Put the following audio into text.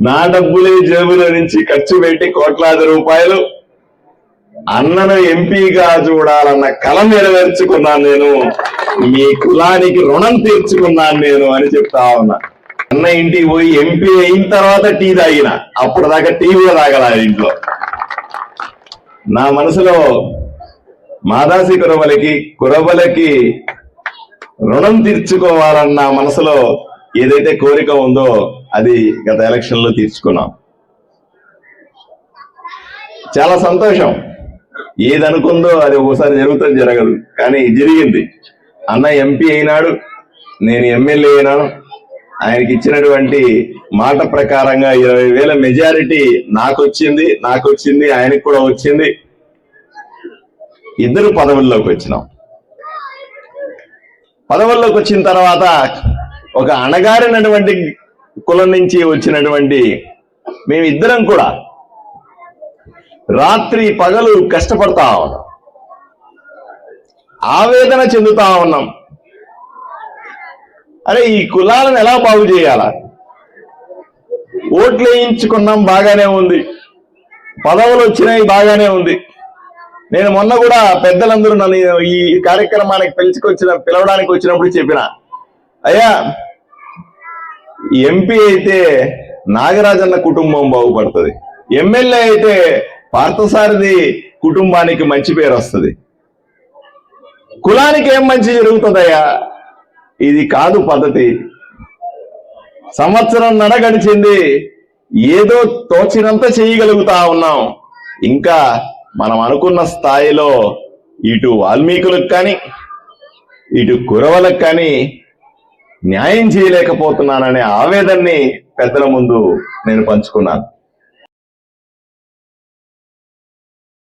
నా డబ్బులే జేబులో నుంచి ఖర్చు పెట్టి కోట్లాది రూపాయలు అన్నను ఎంపీగా చూడాలన్న కళ నెరవేర్చుకున్నాను నేను. మీ కులానికి రుణం తీర్చుకున్నాను నేను అని చెప్తా ఉన్నా. అన్న ఇంటికి పోయి ఎంపీ అయిన తర్వాత టీ తాగిన. అప్పుడు దాకా టీ కూడా తాగల ఇంట్లో. నా మనసులో మాదాసి కురవలకి కురవలకి రుణం తీర్చుకోవాలన్న మనసులో ఏదైతే కోరిక ఉందో అది గత ఎలక్షన్లో తీర్చుకున్నాం. చాలా సంతోషం. ఏది అనుకుందో అది ఒకసారి జరుగుతుంది జరగదు. కానీ జరిగింది. అన్న ఎంపీ అయినాడు నేను ఎమ్మెల్యే అయినాను. ఆయనకి ఇచ్చినటువంటి మాట ప్రకారంగా ఇరవై వేల మెజారిటీ నాకు వచ్చింది నాకు వచ్చింది ఆయనకు కూడా వచ్చింది. ఇద్దరు పదవుల్లోకి వచ్చినాం. పదవుల్లోకి వచ్చిన తర్వాత ఒక అణగారినటువంటి కులం నుంచి వచ్చినటువంటి మేమిద్దరం కూడా రాత్రి పగలు కష్టపడతా ఉన్నాం. ఆవేదన చెందుతా ఉన్నాం. అరే ఈ కులాలను ఎలా బాగు చేయాలా? ఓట్లు వేయించుకున్నాం బాగానే ఉంది. పదవులు వచ్చినాయి బాగానే ఉంది. నేను మొన్న కూడా పెద్దలందరూ నన్ను ఈ కార్యక్రమానికి పిలుచుకొచ్చిన పిలవడానికి వచ్చినప్పుడు చెప్పిన అయ్యా ఎంపీ అయితే నాగరాజన్న కుటుంబం బాగుపడుతుంది. ఎమ్మెల్యే అయితే పార్థసారథి కుటుంబానికి మంచి పేరు వస్తుంది. కులానికి ఏం మంచి జరుగుతుందయ్యా? ఇది కాదు పద్ధతి. సంవత్సరం నడ గడిచింది ఏదో తోచినంత చేయగలుగుతా ఉన్నాం. ఇంకా మనం అనుకున్న స్థాయిలో ఇటు వాల్మీకులకు కానీ ఇటు కురవలకు కానీ న్యాయం చేయలేకపోతున్నాననే ఆవేదన్ని పెద్దల ముందు నేను పంచుకున్నాను.